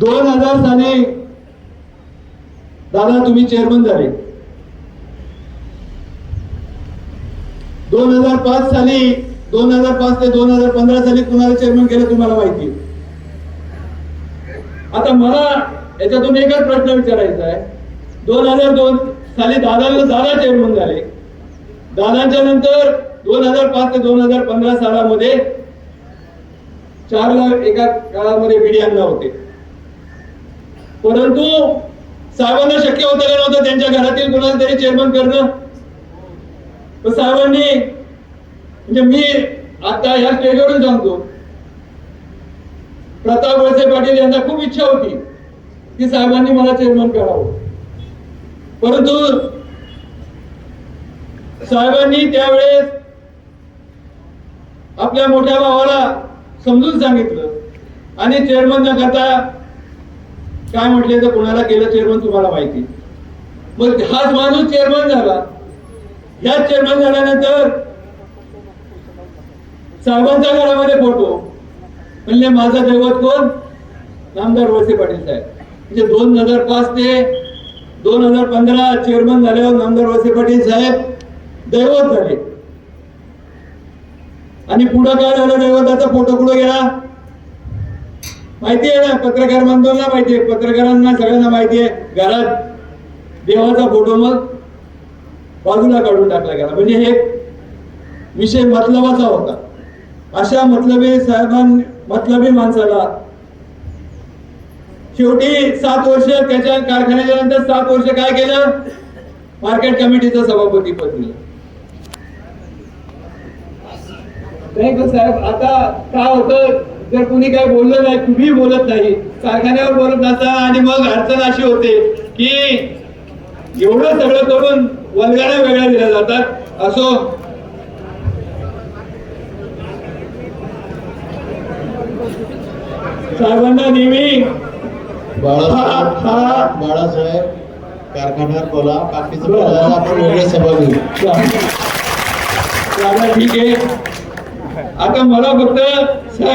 दोन हजार साली दादा तुम्ही चेअरमन झाले. दोन हजार पाच साली दोन हजार पाच ते दोन हजार पंधरा साली कुणाला चेअरमन केलं तुम्हाला माहिती? आता मला याच्यातून एकच प्रश्न विचारायचा आहे. दोन हजार दोन साली दादाला दादा चेअरमन झाले. दादांच्या नंतर दोन हजार पाच ते दोन हजार पंधरा सालामध्ये चार लाख एका काळामध्ये बिडियांना होते. परंतु साहेबांना शक्य होतं का नव्हतं. त्यांच्या घरातील कोणाला तरी चेअरमन करणं. साहेबांनी म्हणजे मी आता या स्टेजवरून सांगतो. प्रताप वळसे पाटील यांना खूप इच्छा होती की साहेबांनी मला चेअरमन करावं. परंतु साहेबांनी त्यावेळेस आपल्या मोठ्या भावाला समजून सांगितलं. आणि चेअरमन न करता काय म्हटले तर कोणाला केलं चेअरमन तुम्हाला माहिती. मग हाच माणूस चेअरमन झाला. ह्याच चेअरमन झाल्यानंतर साहेबांच्या घरामध्ये फोटो. म्हणले माझा दैवत कोण? नामदार वळसे पाटील साहेब. म्हणजे दोन हजार पाच ते दोन हजार पंधरा चेअरमन झाल्यावर नामदार वळसे पाटील साहेब दैवत झाले. आणि पुढं काय झालं दैवताचा फोटो कुठं गेला? माहिती आहे ना पत्रकार बांधवांना माहिती आहे पत्रकारांना सगळ्यांना माहिती आहे घरात देवाचा फोटो मग बाजूला काढून टाकला गेला. म्हणजे हे विषय मतलबाचा होता. अशा मतलबी साहेबां मतलबी माणसाला शेवटी सात वर्ष त्याच्या कारखान्याच्या नंतर सात वर्ष काय केलं? मार्केट कमिटीचं सभापती पद दिलं नाही साहेब आता काय होतं? जर कुणी काय बोललं नाही तुम्ही बोलत नाही कारखान्यावर बोलत नसता आणि मग अडचण अशी होते की एवढं सगळं करून वनगाड्या वेगळ्या दिल्या जातात. असो. साहेबांना नेहमी बाळासाहेब. बाळासाहेब कारखान्यावर बोला बाकीचं बोलायला आपण वेगळे सभा घेऊ. ठीक आहे. आता मला फक्त साहेब